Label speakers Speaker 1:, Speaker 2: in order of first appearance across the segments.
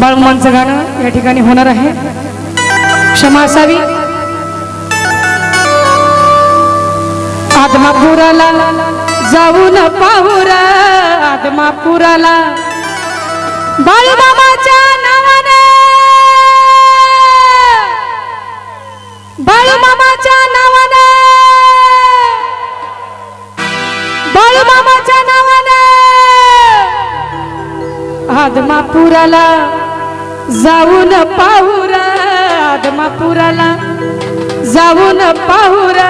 Speaker 1: बाळुमानचं गाणं या ठिकाणी होणार आहे. क्षमा असावी आत्मापुराला जाऊ न पाहुरा आदमापुराला बाळूबाबाच्या नावाने. बाळूबाबाच्या नावाने. बाळूबाबाच्या नावाने. आदमापुराला जाऊन पाहुरा आदमापुराला जाऊन पाहुरा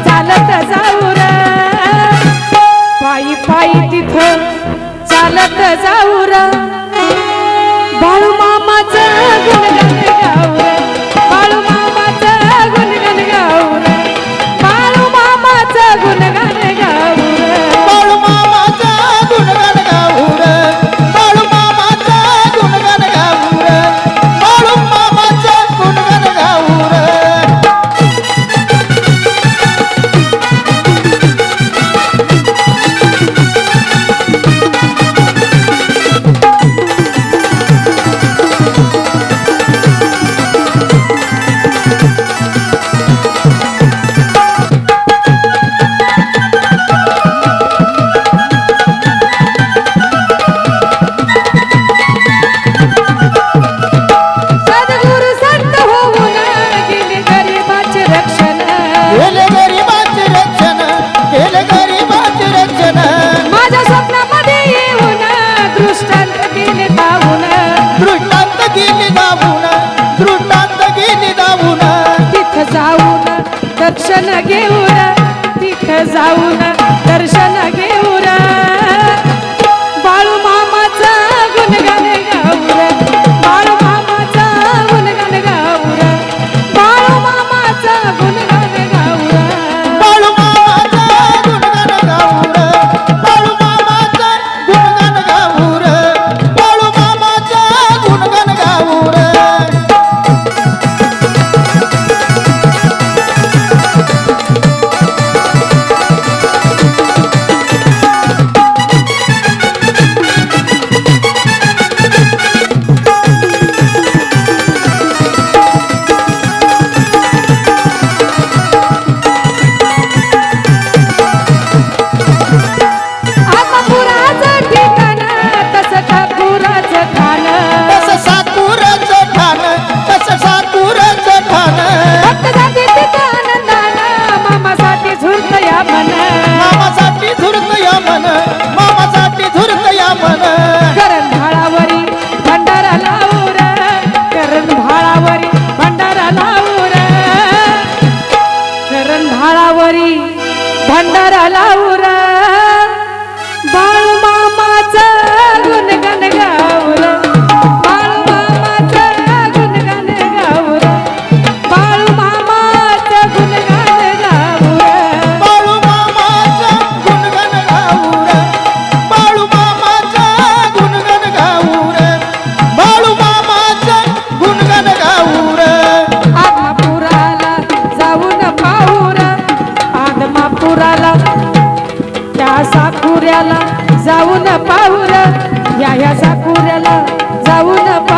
Speaker 1: Tala. दर्शन घेऊन तिथं जाऊन ಬರಲಾವು साकुऱ्याला जाऊन पाहुर या
Speaker 2: या
Speaker 1: साकुऱ्याला जाऊन पाहुर